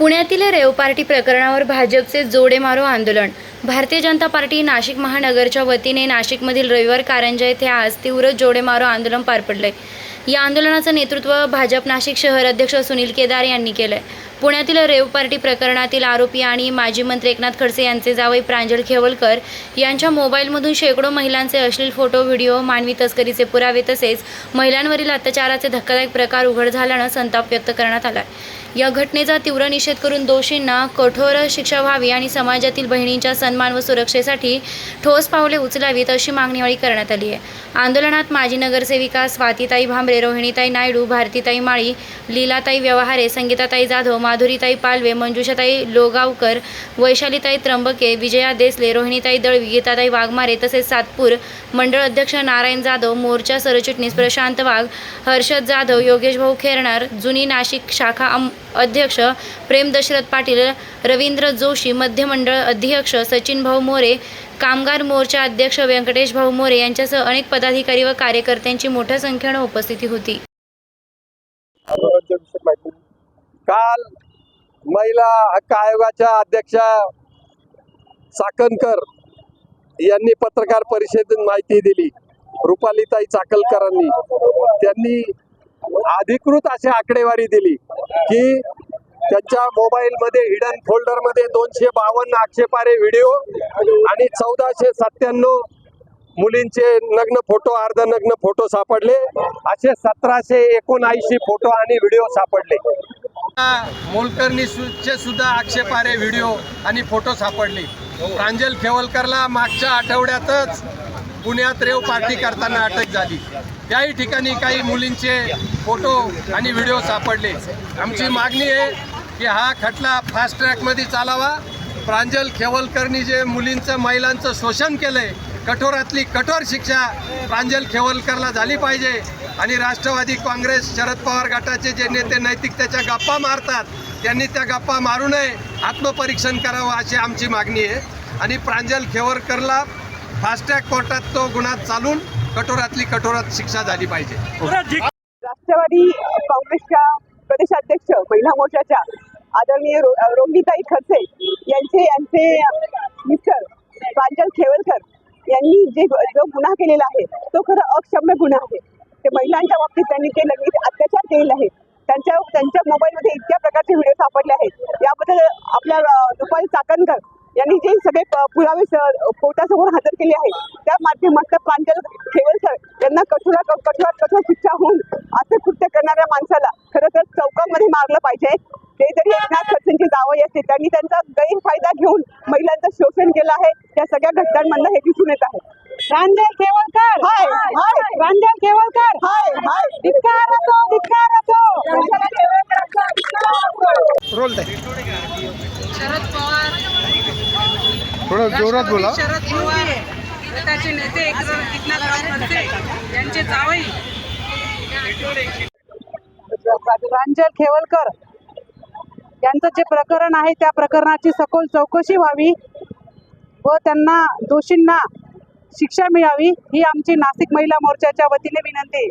पुण्यातील rave party प्रकरणावर भाजपचे जोडेमारो आंदोलन. भारतीय जनता पार्टी नाशिक महानगरच्या वतीने नाशिकमधील रविवार कारंजा येथे आज तीव्र जोडेमारो आंदोलन पार पडले या आंदोलनाचं नेतृत्व भाजप नाशिक शहर अध्यक्ष सुनील केदार यांनी केलंय. पुण्यातील रेव पार्टी प्रकरणातील आरोपी आणि माजी मंत्री एकनाथ खडसे यांचे जावई प्रांजल खेवलकर यांच्या मोबाईलमधून शेकडो महिलांचे अश्लील फोटो व्हिडिओ मानवी तस्करीचे पुरावे तसेच महिलांवरील अत्याचाराचे धक्कादायक प्रकार उघड झाल्यानं संताप व्यक्त करण्यात आला या घटनेचा तीव्र निषेध करून दोषींना कठोर शिक्षा व्हावी आणि समाजातील बहिणींच्या सन्मान व सुरक्षेसाठी ठोस पावले उचलावीत अशी मागणी यावेळी करण्यात आली आहे. आंदोलनात माजी नगरसेविका स्वातीताई भांबरे रोहिणीताई नायडू भारतीताई माळी लीलाताई व्यवहारे संगीताताई जाधव माधुरीताई पालवे मंजुषाताई लोगावकर वैशालीताई त्र्यंबके विजया देसले रोहिणीताई दळवी गीताताई वाघमारे तसेच सातपूर मंडळ अध्यक्ष नारायण जाधव मोर्चा सरचिटणीस प्रशांत वाघ हर्षद जाधव योगेश भाऊ खेरणार जुनी नाशिक शाखा अध्यक्ष प्रेम दशरथ पाटील रवींद्र जोशी मध्य मंडळ अध्यक्ष सचिन भाऊ मोरे कामगार मोर्चा अध्यक्ष व्यंकटेश भाऊ मोरे यांच्यासह अनेक पदाधिकारी व कार्यकर्त्यांची मोठ्या संख्येनं उपस्थिती होती. माहिती काल महिला हक्क आयोगाच्या अध्यक्षा चाकणकर यांनी पत्रकार परिषदेत माहिती दिली. रुपालीताई चाकलकरांनी. त्यांनी अधिकृत अशी आकडेवारी दिली की त्यांच्या मोबाईलमध्ये हिडन फोल्डरमध्ये दोनशे बावन्न आक्षेपारे व्हिडिओ आणि चौदाशे सत्त्याण्णव मुलींचे नग्न फोटो अर्धनग्न फोटो सापडले. असे सतराशे एकोणऐंशी फोटो आणि व्हिडिओ सापडले. मोलकरणीचे सुद्धा आक्षेपारे व्हिडिओ आणि फोटो सापडले. प्रांजल खेवलकरला मागच्या आठवड्यातच पुण्यात रेव पार्टी करताना अटक झाली. त्याही ठिकाणी काही मुलींचे फोटो आणि व्हिडिओ सापडले. आमची मागणी आहे की हा खटला फास्ट ट्रॅकमध्ये चालावा. प्रांजल खेवलकरनी जे मुलींचं महिलांचं शोषण केलं आहे कठोरातली कठोर शिक्षा प्रांजल खेवलकरला झाली पाहिजे. आणि राष्ट्रवादी काँग्रेस शरद पवार गटाचे जे नेते नैतिकतेच्या गप्पा मारतात त्यांनी त्या गप्पा मारू नये आत्मपरीक्षण करावं अशी आमची मागणी आहे. आणि प्रांजल खेवरकरला फास्टॅग कोर्टात तो गुन्हा चालून कठोरातली कठोरात शिक्षा झाली पाहिजे. राष्ट्रवादी काँग्रेसच्या प्रदेशाध्यक्ष महिला मोर्चाच्या आदरणीय रो- रोहिणीताई खडसे यांचे यांचे मिस्टर प्रांजल खेवलकर यांनी जे जो गुन्हा केलेला आहे तो खरं अक्षम्य गुन्हा आहे. ते महिलांच्या बाबतीत त्यांनी ते लग्न अत्याचार केलेले आहेत. त्यांच्या त्यांच्या मोबाईलमध्ये इतक्या प्रकारचे व्हिडिओ सापडले आहेत. याबद्दल आपल्या दुपारी चाकणकर यांनी जे सगळे पुरावे कोर्टासमोर हजर केले आहेत त्या माध्यमातल्या प्रांजल खेवलकर यांना कठोरात कठोरात कठोर शिक्षा होऊन असे कृत्य करणाऱ्या माणसाला खरं तर चौकामध्ये मारलं पाहिजे. ते जरी एकनाथ खडसेंची जावई असते त्यांनी त्यांचा गैरफायदा घेऊन महिलांचं शोषण केलं आहे. त्या सगळ्या घटनांमधनं हे दिसून येत आहे. प्रांजल हाय प्रांजल खेवलकर हाय हाय. धिक्कार असो धिक्कार असो रोल शरद पवार. थोडं जोरात बोला. शरद पवार गटाचे नेते एकनाथ खडसे यांचे जावई. प्रांजल खेवलकर यांचं जे प्रकरण आहे त्या प्रकरणाची सखोल चौकशी व्हावी व त्यांना दोषींना शिक्षा मिळावी ही आमची नाशिक महिला मोर्चाच्या वतीने विनंती